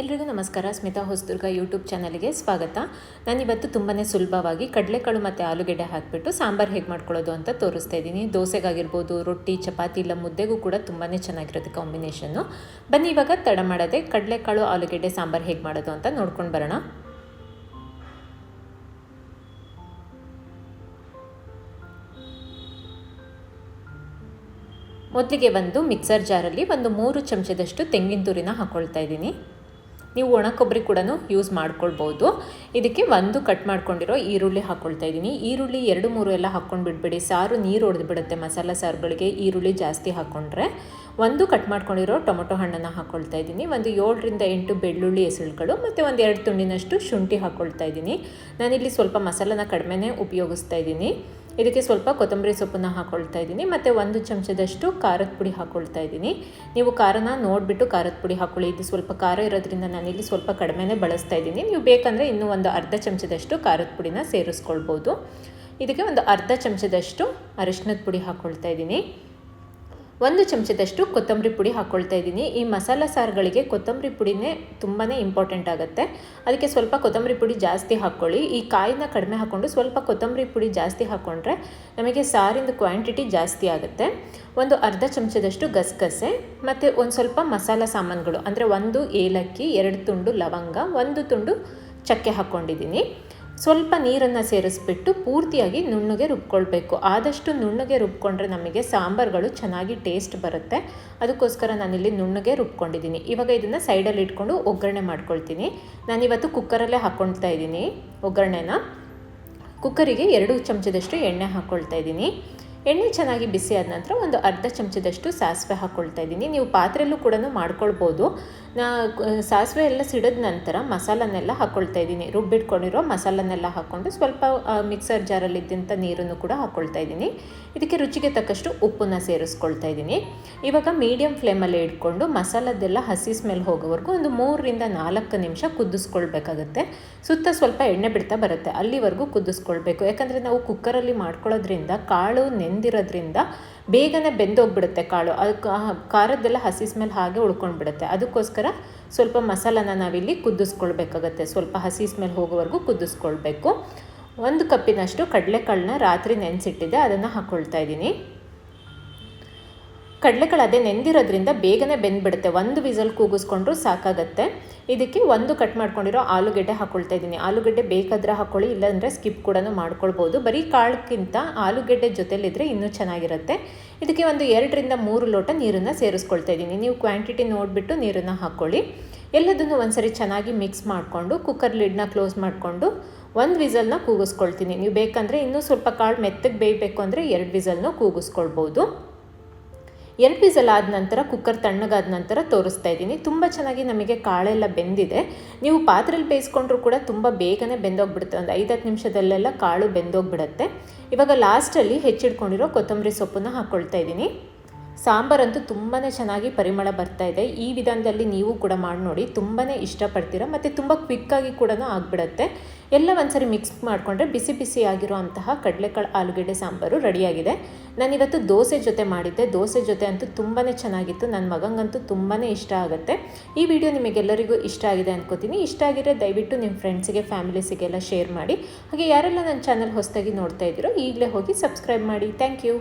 ಎಲ್ರಿಗೂ ನಮಸ್ಕಾರ. ಸ್ಮಿತಾ ಹೊಸದುರ್ಗ ಯೂಟ್ಯೂಬ್ ಚಾನಲ್ಗೆ ಸ್ವಾಗತ. ನಾನಿವತ್ತು ತುಂಬಾ ಸುಲಭವಾಗಿ ಕಡಲೆಕಾಳು ಮತ್ತು ಆಲೂಗೆಡ್ಡೆ ಹಾಕಿಬಿಟ್ಟು ಸಾಂಬಾರು ಹೇಗೆ ಮಾಡ್ಕೊಳ್ಳೋದು ಅಂತ ತೋರಿಸ್ತಾ ಇದ್ದೀನಿ. ದೋಸೆಗಾಗಿರ್ಬೋದು, ರೊಟ್ಟಿ, ಚಪಾತಿ ಇಲ್ಲ ಮುದ್ದೆಗೂ ಕೂಡ ತುಂಬಾ ಚೆನ್ನಾಗಿರುತ್ತೆ ಕಾಂಬಿನೇಷನ್ನು. ಬನ್ನಿ, ಇವಾಗ ತಡ ಮಾಡದೆ ಕಡಲೆಕಾಳು, ಆಲೂಗೆಡ್ಡೆ, ಸಾಂಬಾರು ಹೇಗೆ ಮಾಡೋದು ಅಂತ ನೋಡ್ಕೊಂಡು ಬರೋಣ. ಮೊದಲಿಗೆ ಒಂದು ಮಿಕ್ಸರ್ ಜಾರಲ್ಲಿ ಒಂದು ಮೂರು ಚಮಚದಷ್ಟು ತೆಂಗಿನ ತುರಿನ ಹಾಕ್ಕೊಳ್ತಾ ಇದ್ದೀನಿ. ನೀವು ಒಣ ಕೊಬ್ಬರಿ ಕೂಡ ಯೂಸ್ ಮಾಡ್ಕೊಳ್ಬೋದು. ಇದಕ್ಕೆ ಒಂದು ಕಟ್ ಮಾಡ್ಕೊಂಡಿರೋ ಈರುಳ್ಳಿ ಹಾಕ್ಕೊಳ್ತಾ ಇದ್ದೀನಿ. ಈರುಳ್ಳಿ ಎರಡು ಮೂರು ಎಲ್ಲ ಹಾಕ್ಕೊಂಡು ಬಿಡಬೇಡಿ ಸಾರು ನೀರು ಹೊಡೆದು ಬಿಡುತ್ತೆ ಮಸಾಲ ಸಾರುಗಳಿಗೆ. ಈರುಳ್ಳಿ ಜಾಸ್ತಿ ಹಾಕ್ಕೊಂಡ್ರೆ ಒಂದು ಕಟ್ ಮಾಡ್ಕೊಂಡಿರೋ ಟೊಮೊಟೊ ಹಣ್ಣನ್ನು ಹಾಕ್ಕೊಳ್ತಾ ಇದ್ದೀನಿ. ಒಂದು ಏಳರಿಂದ ಎಂಟು ಬೆಳ್ಳುಳ್ಳಿ ಹೆಸರುಗಳು ಮತ್ತು ಒಂದು ಎರಡು ತುಂಡಿನಷ್ಟು ಶುಂಠಿ ಹಾಕ್ಕೊಳ್ತಾ ಇದ್ದೀನಿ. ನಾನಿಲ್ಲಿ ಸ್ವಲ್ಪ ಮಸಾಲನ ಕಡಿಮೆನೇ ಉಪಯೋಗಿಸ್ತಾ ಇದ್ದೀನಿ. ಇದಕ್ಕೆ ಸ್ವಲ್ಪ ಕೊತ್ತಂಬರಿ ಸೊಪ್ಪನ್ನು ಹಾಕ್ಕೊಳ್ತಾ ಇದ್ದೀನಿ. ಮತ್ತು ಒಂದು ಚಮಚದಷ್ಟು ಖಾರದ ಪುಡಿ ಹಾಕ್ಕೊಳ್ತಾ ಇದ್ದೀನಿ. ನೀವು ಖಾರನ ನೋಡಿಬಿಟ್ಟು ಖಾರದ ಪುಡಿ ಹಾಕ್ಕೊಳ್ಳಿ ಇದು ಸ್ವಲ್ಪ ಖಾರ ಇರೋದ್ರಿಂದ ನಾನಿಲ್ಲಿ ಸ್ವಲ್ಪ ಕಡಿಮೆನೇ ಬಳಸ್ತಾ ಇದ್ದೀನಿ. ನೀವು ಬೇಕಂದರೆ ಇನ್ನೂ ಒಂದು ಅರ್ಧ ಚಮಚದಷ್ಟು ಖಾರದ ಪುಡಿನ ಸೇರಿಸ್ಕೊಳ್ಬೋದು. ಇದಕ್ಕೆ ಒಂದು ಅರ್ಧ ಚಮಚದಷ್ಟು ಅರಿಶಿನದ ಪುಡಿ ಹಾಕ್ಕೊಳ್ತಾ ಇದ್ದೀನಿ. ಒಂದು ಚಮಚದಷ್ಟು ಕೊತ್ತಂಬರಿ ಪುಡಿ ಹಾಕ್ಕೊಳ್ತಾ ಇದ್ದೀನಿ. ಈ ಮಸಾಲ ಸಾರುಗಳಿಗೆ ಕೊತ್ತಂಬರಿ ಪುಡಿನೇ ತುಂಬಾ ಇಂಪಾರ್ಟೆಂಟ್ ಆಗುತ್ತೆ. ಅದಕ್ಕೆ ಸ್ವಲ್ಪ ಕೊತ್ತಂಬರಿ ಪುಡಿ ಜಾಸ್ತಿ ಹಾಕ್ಕೊಳ್ಳಿ. ಈ ಕಾಯಿನ ಕಡಿಮೆ ಹಾಕ್ಕೊಂಡು ಸ್ವಲ್ಪ ಕೊತ್ತಂಬರಿ ಪುಡಿ ಜಾಸ್ತಿ ಹಾಕ್ಕೊಂಡ್ರೆ ನಮಗೆ ಸಾರಿನ ಕ್ವಾಂಟಿಟಿ ಜಾಸ್ತಿ ಆಗುತ್ತೆ. ಒಂದು ಅರ್ಧ ಚಮಚದಷ್ಟು ಗಸಗಸೆ ಮತ್ತು ಒಂದು ಸ್ವಲ್ಪ ಮಸಾಲ ಸಾಮಾನುಗಳು, ಅಂದರೆ ಒಂದು ಏಲಕ್ಕಿ, ಎರಡು ತುಂಡು ಲವಂಗ, ಒಂದು ತುಂಡು ಚಕ್ಕೆ ಹಾಕ್ಕೊಂಡಿದ್ದೀನಿ. ಸ್ವಲ್ಪ ನೀರನ್ನು ಸೇರಿಸ್ಬಿಟ್ಟು ಪೂರ್ತಿಯಾಗಿ ನುಣ್ಣಗೆ ರುಬ್ಕೊಳ್ಬೇಕು. ಆದಷ್ಟು ನುಣ್ಣಗೆ ರುಬ್ಕೊಂಡ್ರೆ ನಮಗೆ ಸಾಂಬಾರುಗಳು ಚೆನ್ನಾಗಿ ಟೇಸ್ಟ್ ಬರುತ್ತೆ. ಅದಕ್ಕೋಸ್ಕರ ನಾನಿಲ್ಲಿ ನುಣ್ಣಗೆ ರುಬ್ಕೊಂಡಿದ್ದೀನಿ. ಇವಾಗ ಇದನ್ನು ಸೈಡಲ್ಲಿ ಇಟ್ಕೊಂಡು ಒಗ್ಗರಣೆ ಮಾಡ್ಕೊಳ್ತೀನಿ. ನಾನಿವತ್ತು ಕುಕ್ಕರಲ್ಲೇ ಹಾಕ್ಕೊಳ್ತಾ ಇದ್ದೀನಿ ಒಗ್ಗರಣೆನ. ಕುಕ್ಕರಿಗೆ ಎರಡು ಚಮಚದಷ್ಟು ಎಣ್ಣೆ ಹಾಕ್ಕೊಳ್ತಾ ಇದ್ದೀನಿ. ಎಣ್ಣೆ ಚೆನ್ನಾಗಿ ಬಿಸಿ ಆದ ನಂತರ ಒಂದು ಅರ್ಧ ಚಮಚದಷ್ಟು ಸಾಸಿವೆ ಹಾಕ್ಕೊಳ್ತಾ ಇದ್ದೀನಿ. ನೀವು ಪಾತ್ರೆಯಲ್ಲೂ ಕೂಡ ಮಾಡ್ಕೊಳ್ಬೋದು. ನಾ ಸಾಸಿವೆ ಎಲ್ಲ ಸಿಡಿದ ನಂತರ ಮಸಾಲನ್ನೆಲ್ಲ ಹಾಕ್ಕೊಳ್ತಾ ಇದ್ದೀನಿ. ರುಬ್ಬಿಟ್ಕೊಂಡಿರೋ ಮಸಾಲನ್ನೆಲ್ಲ ಹಾಕ್ಕೊಂಡು ಸ್ವಲ್ಪ ಮಿಕ್ಸರ್ ಜಾರಲ್ಲಿದ್ದಂಥ ನೀರನ್ನು ಕೂಡ ಹಾಕ್ಕೊಳ್ತಾ ಇದ್ದೀನಿ. ಇದಕ್ಕೆ ರುಚಿಗೆ ತಕ್ಕಷ್ಟು ಉಪ್ಪನ್ನು ಸೇರಿಸ್ಕೊಳ್ತಾ ಇದ್ದೀನಿ. ಇವಾಗ ಮೀಡಿಯಮ್ ಫ್ಲೇಮಲ್ಲಿ ಇಟ್ಕೊಂಡು ಮಸಾಲದ್ದೆಲ್ಲ ಹಸಿ ಸ್ಮೆಲ್ ಹೋಗೋವರೆಗೂ ಒಂದು ಮೂರರಿಂದ ನಾಲ್ಕು ನಿಮಿಷ ಕುದಿಸ್ಕೊಳ್ಬೇಕಾಗತ್ತೆ. ಸುತ್ತ ಸ್ವಲ್ಪ ಎಣ್ಣೆ ಬಿಡ್ತಾ ಬರುತ್ತೆ. ಅಲ್ಲಿವರೆಗೂ ಕುದಿಸ್ಕೊಳ್ಬೇಕು. ಯಾಕಂದರೆ ನಾವು ಕುಕ್ಕರಲ್ಲಿ ಮಾಡ್ಕೊಳ್ಳೋದ್ರಿಂದ ಕಾಳು ನೆಂದಿರೋದ್ರಿಂದ ಬೇಗನೆ ಬೆಂದೋಗ್ಬಿಡುತ್ತೆ ಕಾಳು. ಅದಕ್ಕೆ ಖಾರದ್ದೆಲ್ಲ ಹಸಿ ಸ್ಮೆಲ್ ಹಾಗೆ ಉಳ್ಕೊಂಡ್ಬಿಡುತ್ತೆ. ಅದಕ್ಕೋಸ್ಕರ ಸ್ವಲ್ಪ ಮಸಾಲನ ನಾವಿಲ್ಲಿ ಕುದಿಸ್ಕೊಳ್ಬೇಕಾಗತ್ತೆ ಸ್ವಲ್ಪ ಹಸಿ ಸ್ಮೆಲ್ ಹೋಗೋವರೆಗೂ ಕುದಿಸ್ಕೊಳ್ಬೇಕು ಒಂದು ಕಪ್ಪಿನಷ್ಟು ಕಡಲೆಕಾಳನ್ನ ರಾತ್ರಿ ನೆನೆಸಿಟ್ಟಿದ್ದೆ. ಅದನ್ನು ಹಾಕ್ಕೊಳ್ತಾ ಇದ್ದೀನಿ. ಕಡಲೆಕಾಳು ಅದೇ ನೆಂದಿರೋದ್ರಿಂದ ಬೇಗನೆ ಬೆಂದ್ಬಿಡುತ್ತೆ. ಒಂದು ವಿಸಲ್ ಕೂಗಿಸ್ಕೊಂಡ್ರು ಸಾಕಾಗತ್ತೆ. ಇದಕ್ಕೆ ಒಂದು ಕಟ್ ಮಾಡ್ಕೊಂಡಿರೋ ಆಲೂಗಡ್ಡೆ ಹಾಕ್ಕೊಳ್ತಾ ಇದ್ದೀನಿ. ಆಲೂಗಡ್ಡೆ ಬೇಕಾದರೆ ಹಾಕ್ಕೊಳ್ಳಿ ಇಲ್ಲಾಂದರೆ ಸ್ಕಿಪ್ ಕೂಡ ಮಾಡ್ಕೊಳ್ಬೋದು. ಬರೀ ಕಾಳಕ್ಕಿಂತ ಆಲೂಗಡ್ಡೆ ಜೊತೆಲಿದ್ರೆ ಇನ್ನೂ ಚೆನ್ನಾಗಿರುತ್ತೆ. ಇದಕ್ಕೆ ಒಂದು ಎರಡರಿಂದ ಮೂರು ಲೋಟ ನೀರನ್ನು ಸೇರಿಸ್ಕೊಳ್ತಾ ಇದ್ದೀನಿ. ನೀವು ಕ್ವಾಂಟಿಟಿ ನೋಡಿಬಿಟ್ಟು ನೀರನ್ನು ಹಾಕ್ಕೊಳ್ಳಿ ಎಲ್ಲದನ್ನು ಒಂದ್ಸರಿ ಚೆನ್ನಾಗಿ ಮಿಕ್ಸ್ ಮಾಡಿಕೊಂಡು ಕುಕ್ಕರ್ ಲಿಡ್ನ ಕ್ಲೋಸ್ ಮಾಡಿಕೊಂಡು ಒಂದು ವಿಸಲ್ನ ಕೂಗಿಸ್ಕೊಳ್ತೀನಿ. ನೀವು ಬೇಕಂದರೆ ಇನ್ನೂ ಸ್ವಲ್ಪ ಕಾಳು ಮೆತ್ತಗೆ ಬೇಯಬೇಕು ಅಂದರೆ ಎರಡು ವಿಸಲ್ನ ಕೂಗಿಸ್ಕೊಳ್ಬೋದು. ಎರಡು ವಿಸಲ್ ಆದ ನಂತರ ಕುಕ್ಕರ್ ತಣ್ಣಗಾದ ನಂತರ ತೋರಿಸ್ತಾ ಇದ್ದೀನಿ. ತುಂಬ ಚೆನ್ನಾಗಿ ನಮಗೆ ಕಾಳೆಲ್ಲ ಬೆಂದಿದೆ. ನೀವು ಪಾತ್ರೆಯಲ್ಲಿ ಬೇಯಿಸ್ಕೊಂಡ್ರೂ ಕೂಡ ತುಂಬ ಬೇಗನೆ ಬೆಂದೋಗ್ಬಿಡುತ್ತೆ. ಒಂದು ಐದು ಹತ್ತು ನಿಮಿಷದಲ್ಲೆಲ್ಲ ಕಾಳು ಬೆಂದೋಗ್ಬಿಡುತ್ತೆ. ಇವಾಗ ಲಾಸ್ಟಲ್ಲಿ ಹೆಚ್ಚಿಡ್ಕೊಂಡಿರೋ ಕೊತ್ತಂಬರಿ ಸೊಪ್ಪನ್ನು ಹಾಕ್ಕೊಳ್ತಾ ಇದ್ದೀನಿ. ಸಾಂಬಾರಂತೂ ತುಂಬಾ ಚೆನ್ನಾಗಿ ಪರಿಮಳ ಬರ್ತಾ ಇದೆ. ಈ ವಿಧಾನದಲ್ಲಿ ನೀವು ಕೂಡ ಮಾಡಿ ನೋಡಿ ತುಂಬಾ ಇಷ್ಟಪಡ್ತೀರಾ? ಮತ್ತು ತುಂಬ ಕ್ವಿಕ್ಕಾಗಿ ಕೂಡ ಆಗಿಬಿಡುತ್ತೆ. ಎಲ್ಲ ಒಂದ್ಸರಿ ಮಿಕ್ಸ್ ಮಾಡಿಕೊಂಡ್ರೆ ಬಿಸಿ ಬಿಸಿ ಆಗಿರುವಂತಹ ಕಡಲೆಕಾಳು ಆಲೂಗೆಡ್ಡೆ ಸಾಂಬಾರು ರೆಡಿಯಾಗಿದೆ. ನಾನಿವತ್ತು ದೋಸೆ ಜೊತೆ ಮಾಡಿದ್ದೆ. ದೋಸೆ ಜೊತೆ ಅಂತೂ ತುಂಬಾ ಚೆನ್ನಾಗಿತ್ತು. ನನ್ನ ಮಗಂಗಂತೂ ತುಂಬಾ ಇಷ್ಟ ಆಗುತ್ತೆ. ಈ ವಿಡಿಯೋ ನಿಮಗೆಲ್ಲರಿಗೂ ಇಷ್ಟ ಆಗಿದೆ ಅನ್ಕೋತೀನಿ. ಇಷ್ಟ ಆಗಿದ್ರೆ ದಯವಿಟ್ಟು ನಿಮ್ಮ ಫ್ರೆಂಡ್ಸಿಗೆ ಫ್ಯಾಮಿಲೀಸಿಗೆಲ್ಲ ಶೇರ್ ಮಾಡಿ. ಹಾಗೆ ಯಾರೆಲ್ಲ ನನ್ನ ಚಾನಲ್ ಹೊಸದಾಗಿ ನೋಡ್ತಾ ಇದ್ದೀರೋ ಈಗಲೇ ಹೋಗಿ ಸಬ್ಸ್ಕ್ರೈಬ್ ಮಾಡಿ. Thank you